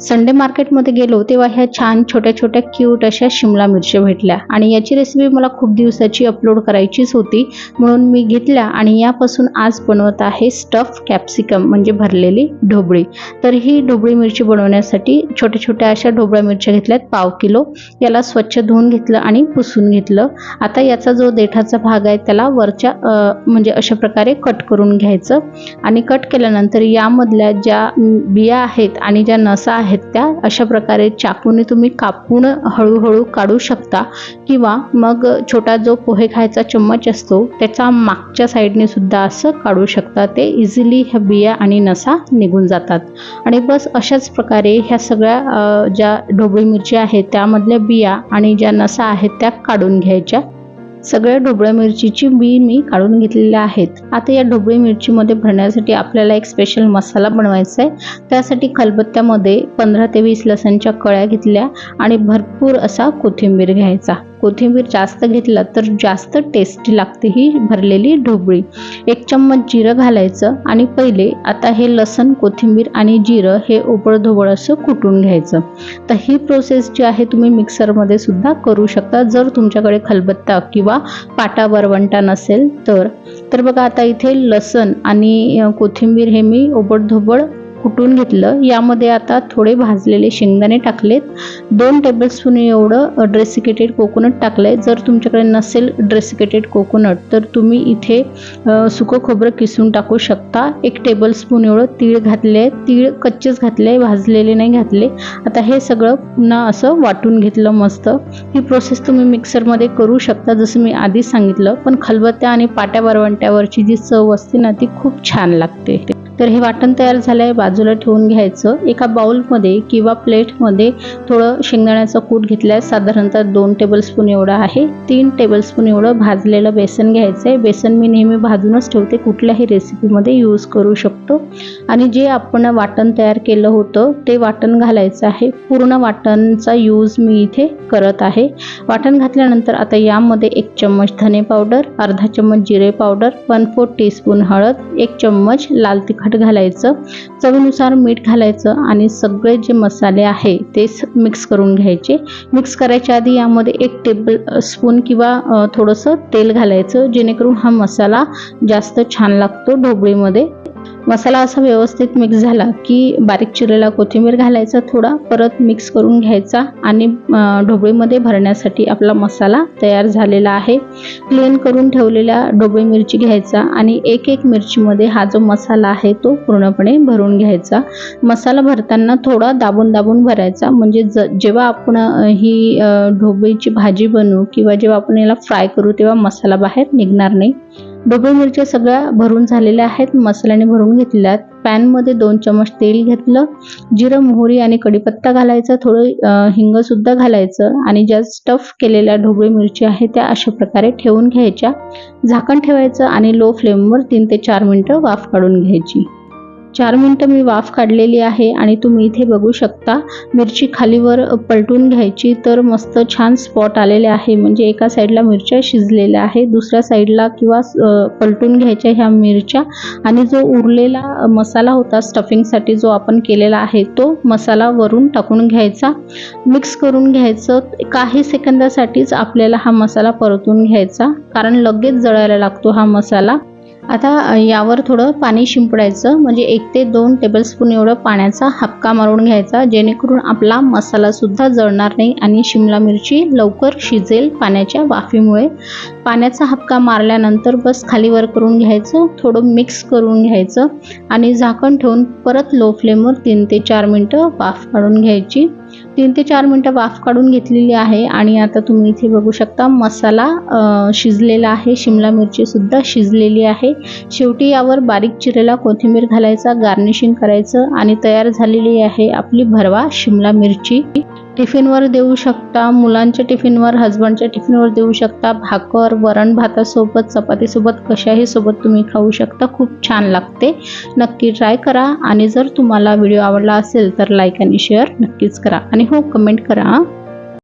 Sunday मार्केटमध्ये गेलो तेव्हा ह्या छान छोट्या छोट्या क्यूट अशा शिमला मिरच्या भेटल्या. आणि याची रेसिपी मला खूप दिवसाची अपलोड करायचीच होती. म्हणून मी घेतल्या आणि यापासून आज बनवत आहे स्टफ कॅप्सिकम म्हणजे भरलेली ढोबळी. तर ही ढोबळी मिरची बनवण्यासाठी छोट्या छोट्या अशा ढोबळ्या मिरच्या घेतल्यात पाव किलो. याला स्वच्छ धुवून घेतलं आणि पुसून घेतलं. आता याचा जो देठाचा भाग आहे त्याला वरच्या म्हणजे अशा प्रकारे कट करून घ्यायचं. आणि कट केल्यानंतर यामधल्या ज्या बिया आहेत आणि ज्या नसा आहेत त्या अशा प्रकारे चाकूने तुम्ही कापून हळूहळू काढू शकता किंवा मग छोटा जो पोहे खायचा चम्मच असतो त्याचा मागच्या साईडने सुद्धा असं काढू शकता. ते इझिली ह्या बिया आणि नसा निघून जातात. आणि बस अशाच प्रकारे ह्या सगळ्या ज्या ढोबळी मिरच्या आहेत त्यामधल्या बिया आणि ज्या नसा आहेत त्या काढून घ्यायच्या. सगळ्या ढोबळ्या मिरचीची बी मी काढून घेतलेल्या आहेत. आता या ढोबळी मिरचीमध्ये भरण्यासाठी आपल्याला एक स्पेशल मसाला बनवायचा आहे. त्यासाठी खलबत्त्यामध्ये पंधरा ते वीस लसणच्या कळ्या घेतल्या आणि भरपूर असा कोथिंबीर घ्यायचा. कोथिंबीर जास्त घेतला तर जास्त टेस्टी लागते ही भरलेली ढोबळी. एक चम्मच जिरं घालायचं आणि पहिले आता हे लसण कोथिंबीर आणि जिरं हे ओबळधोबळ असं कुटून घ्यायचं. तर ही प्रोसेस जी आहे तुम्ही मिक्सरमध्ये सुद्धा करू शकता. जर तुमच्याकडे खलबत्ता किंवा पाटा वरवंटा नसेल तर. तर बघा आता इथे लसण आणि कोथिंबीर हे मी ओबडधोबड कुटून घेतलं. यामध्ये आता थोडे भाजलेले शेंगदाणे टाकलेत. दोन टेबलस्पून एवढं ड्रेसिकेटेड कोकोनट टाकलंय. जर तुमच्याकडे नसेल ड्रेसिकेटेड कोकोनट तर तुम्ही इथे सुकं खोबरं किसून टाकू शकता. एक टेबलस्पून एवढं तीळ घातले तीळ कच्चेच घातले भाजलेले नाही घातले. आता हे सगळं पुन्हा असं वाटून घेतलं मस्त. ही प्रोसेस तुम्ही मिक्सरमध्ये करू शकता जसं मी आधीच सांगितलं. पण खलबत्त्या आणि पाट्या वरवंट्यावरची जी चव असते ना ती खूप छान लागते. तर हे वाटण तयार झालं आहे बाजूला ठेवून घ्यायचं. एका बाउलमध्ये किंवा प्लेटमध्ये थोडं शेंगदाण्याचा कूट घेतल्यास साधारणतः दोन टेबलस्पून एवढं आहे. तीन टेबलस्पून एवढं भाजलेलं बेसन घ्यायचं आहे बेसन मी नेहमी भाजूनच ठेवते कुठल्याही रेसिपीमध्ये यूज करू शकतो. आणि जे आपण वाटण तयार केलं होतं ते वाटण घालायचं आहे. पूर्ण वाटणचा यूज मी इथे करत आहे. वाटण घातल्यानंतर आता यामध्ये एक चम्मच धने पावडर अर्धा चम्मच जिरे पावडर वन फोर टीस्पून हळद एक चम्मच लाल तिखट घालायचं चवीनुसार मीठ घालायचं आणि सगळे जे मसाले आहे ते मिक्स करून घ्यायचे. मिक्स करायच्या आधी यामध्ये एक टेबल स्पून किंवा थोडंसं तेल घालायचं जेणेकरून हा मसाला जास्त छान लागतो ढोबळीमध्ये. मसाला असा व्यवस्थित मिक्स झाला की बारीक चिरलेला कोथिंबीर घालायचा थोडा परत मिक्स करून घ्यायचा आणि ढोबळीमध्ये भरण्यासाठी आपला मसाला तयार झालेला आहे. क्लीन करून ठेवलेल्या ढोबळी मिरची घ्यायचा आणि एक एक मिरचीमध्ये हा जो मसाला आहे तो पूर्णपणे भरून घ्यायचा. मसाला भरताना थोडा दाबून दाबून भरायचा म्हणजे ज जेव्हा आपण ही ढोबळीची भाजी बनवू किंवा जेव्हा आपण याला फ्राय करू तेव्हा मसाला बाहेर निघणार नाही. ढोबळी मिरच्या सगळ्या भरून झालेल्या आहेत. मसाल्याने भरून घेतल्यात. आहेत पॅनमध्ये दोन चमच तेल घेतलं. जिरं मोहरी आणि कढीपत्ता घालायचा. थोडं हिंगसुद्धा घालायचं. आणि ज्या स्टफ केलेल्या ढोबळी मिरची आहे त्या अशा प्रकारे ठेवून घ्यायच्या. झाकण ठेवायचं आणि लो फ्लेमवर तीन ते चार मिनटं वाफ काढून घ्यायची. चार मिनटं मी वाफ काढलेली आहे आणि तुम्ही इथे बघू शकता. मिरची खालीवर पलटून घ्यायची. तर मस्त छान स्पॉट आलेले आहे. म्हणजे एका साईडला मिरच्या शिजलेल्या आहे दुसऱ्या साईडला किंवा पलटून घ्यायच्या ह्या मिरच्या. आणि जो उरलेला मसाला होता स्टफिंगसाठी जो आपण केलेला आहे तो मसाला वरून टाकून घ्यायचा. मिक्स करून घ्यायचं. काही सेकंदासाठीच आपल्याला हा मसाला परतून घ्यायचा. कारण लगेच जळायला लागतो हा मसाला. आता यावर थोडं पाणी शिंपडायचं. म्हणजे एक ते दोन टेबलस्पून एवढं पाण्याचा हक्का मारून घ्यायचा जेणेकरून आपला मसालासुद्धा जळणार नाही आणि शिमला मिरची लवकर शिजेल पाण्याच्या वाफीमुळे. पाण्याचा हक्का मारल्यानंतर बस खालीवर करून घ्यायचं थोडं मिक्स करून घ्यायचं आणि झाकण ठेवून परत लो फ्लेमवर तीन ते चार मिनटं वाफ काढून घ्यायची. तीन ते चार मिनटं वाफ काढून घेतलेली आहे आणि आता तुम्ही इथे बघू शकता मसाला शिजलेला आहे. शिमला मिरचीसुद्धा शिजलेली आहे. शेवटी यावर बारीक चिरेला कोथिंबीर घालायचा गार्निशिंग करायचं आणि तयार झालेली आहे आपली भरवा शिमला मिरची. टिफिनवर देऊ शकता मुलांच्या टिफिनवर हजबंडच्या टिफिनवर देऊ शकता. भाकर वरण भातासोबत चपातीसोबत कशाही सोबत तुम्ही खाऊ शकता. खूप छान लागते. नक्की ट्राय करा. आणि जर तुम्हाला व्हिडिओ आवडला असेल तर लाईक आणि शेअर नक्कीच करा. आणि हो कमेंट करा.